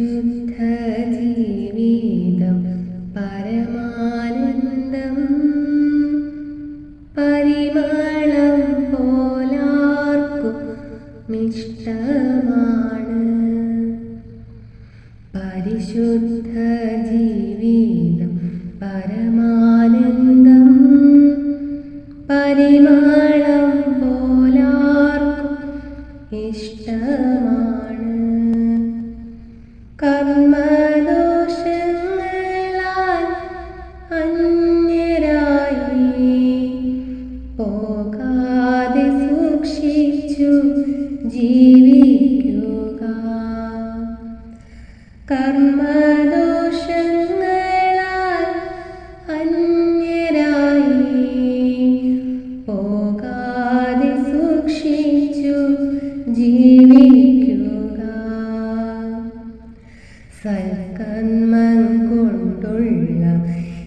പരിശുദ്ധ ജീവിതം പരമാനന്ദം. പരിമളം പോലാർക്കും ഇഷ്ടമാണ് പരിശുദ്ധ ജീവിതം പരമാനന്ദം. പരിമളം പോലാർക്കും ഇഷ്ടമാണ്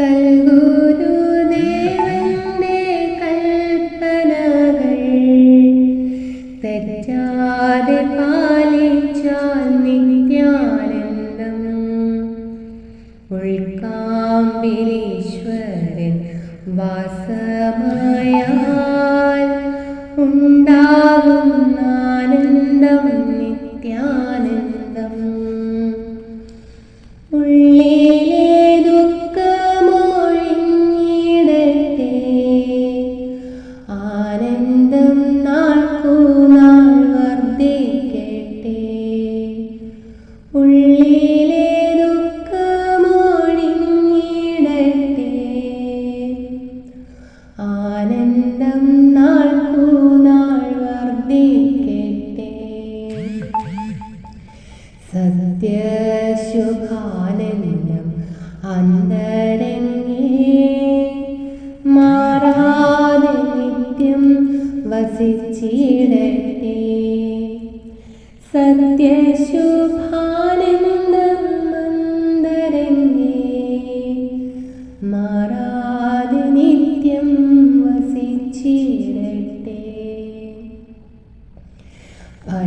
സൽഗുരുദേവന്റെ കൽപ്പനകൾ തെറ്റാതെ പാലിച്ചാൽ നിത്യാനന്ദം. ഉൾക്കാമ്പിലീശ്വരൻ വാസമായാൽ ഉണ്ടാകും ഉള്ളിലെ ദുഃഖമോണിടട്ടെ ആനന്ദം നാൾക്കുനാൾ വർദ്ധിക്കട്ടെ സത്യശുഭാനന്ദം അന്തരങ്ങേ. മാറാതെ നിത്യം വസിച്ചിടട്ടെ.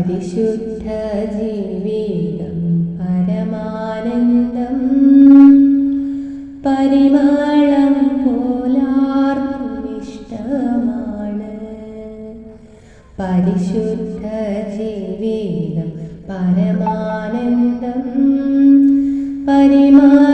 പരിശുദ്ധ ജീവിതം പരമാനന്ദം. പരിമാളം പോലാർക്കുമിഷ്ടമാണ്. പരിശുദ്ധ ജീവിതം പരമാനന്ദം. പരിമാ